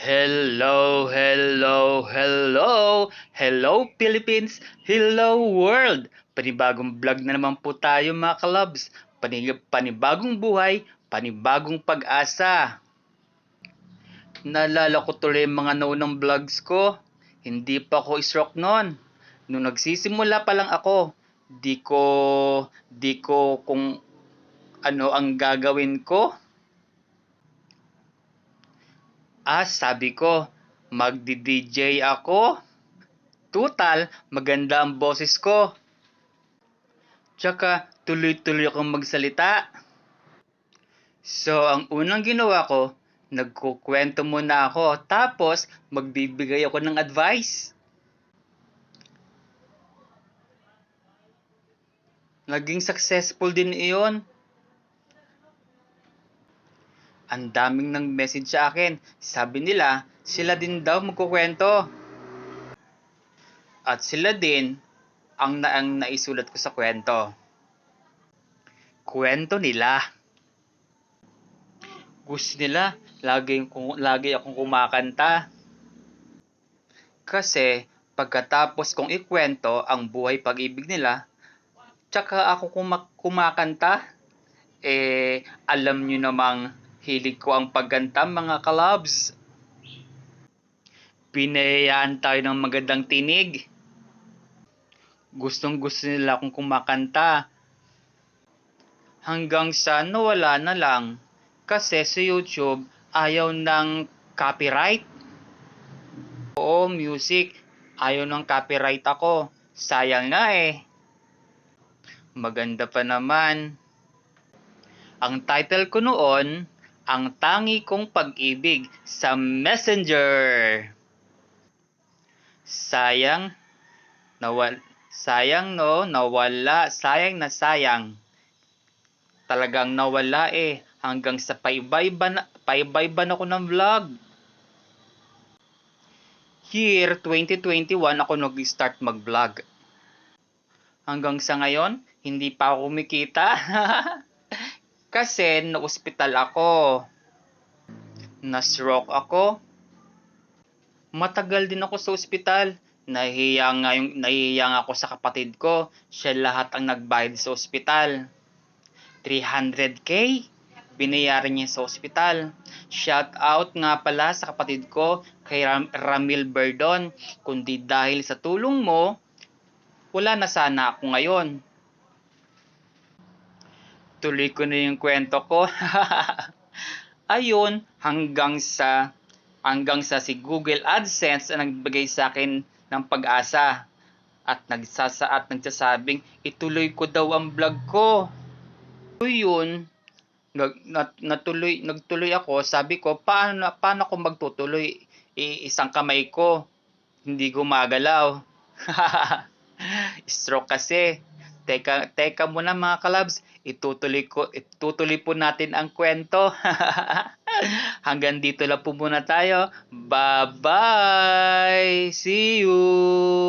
Hello, hello, hello! Hello Philippines! Hello world! Panibagong vlog na naman po tayo mga kalabs. Pani- panibagong buhay, panibagong pag-asa. Naalala ko tuloy mga naunang vlogs ko. Hindi pa ako isrock noon. Nung nagsisimula pa lang ako, di ko, di ko kung ano ang gagawin ko. Ah, sabi ko, magdi-DJ ako. Total, maganda ang boses ko. Tsaka, tuloy-tuloy akong magsalita. So, ang unang ginawa ko, nagkukwento muna ako, tapos magbibigay ako ng advice. Naging successful din iyon. Ang daming nang message sa akin. Sabi nila, sila din daw magkukwento. At sila din ang naang naisulat ko sa kwento. Kwento nila. Gusto nila, lagi, lagi akong kumakanta. Kasi, pagkatapos kong ikwento ang buhay pag-ibig nila, tsaka ako kuma- kumakanta, eh, alam nyo namang hilig ko ang pagganta mga kalabs. Pinayaan tayo ng magandang tinig. Gustong gusto nila akong kumakanta. Hanggang sa nawala na lang. Kasi sa YouTube, ayaw ng copyright. Oo, music. Ayaw ng copyright ako. Sayang nga eh. Maganda pa naman. Ang title ko noon, Ang Tangi Kong Pag-ibig sa Messenger. Sayang, nawal, sayang no, nawala, sayang na sayang. Talagang nawala eh, hanggang sa paiba-iba na ako ng vlog. Year 2021 ako nag-start mag-vlog. Hanggang sa ngayon, hindi pa ako kumikita. Kasi na-hospital ako. Na-stroke ako. Matagal din ako sa ospital. Nahiya nga yung, nahiya nga ako sa kapatid ko. Siya lahat ang nagbayad sa ospital. 300k binayaran niya sa ospital. Shout out nga pala sa kapatid ko kay Ram- Ramil Berdon. Kundi dahil sa tulong mo, wala na sana ako ngayon. Tuloy ko na yung kwento ko. Ayun, hanggang sa hanggang sa si Google AdSense ang nagbigay sa akin ng pag-asa at nagsasa at nagsasabing ituloy ko daw ang vlog ko. So yun, nag, nat, natuloy, nagtuloy ako, sabi ko, paano, paano ko magtutuloy? I, isang kamay ko, hindi gumagalaw. Stroke kasi. Teka, teka muna mga kalabs, itutuloy ko, itutuloy po natin ang kwento. Hanggang dito lang po muna tayo. Bye-bye! See you!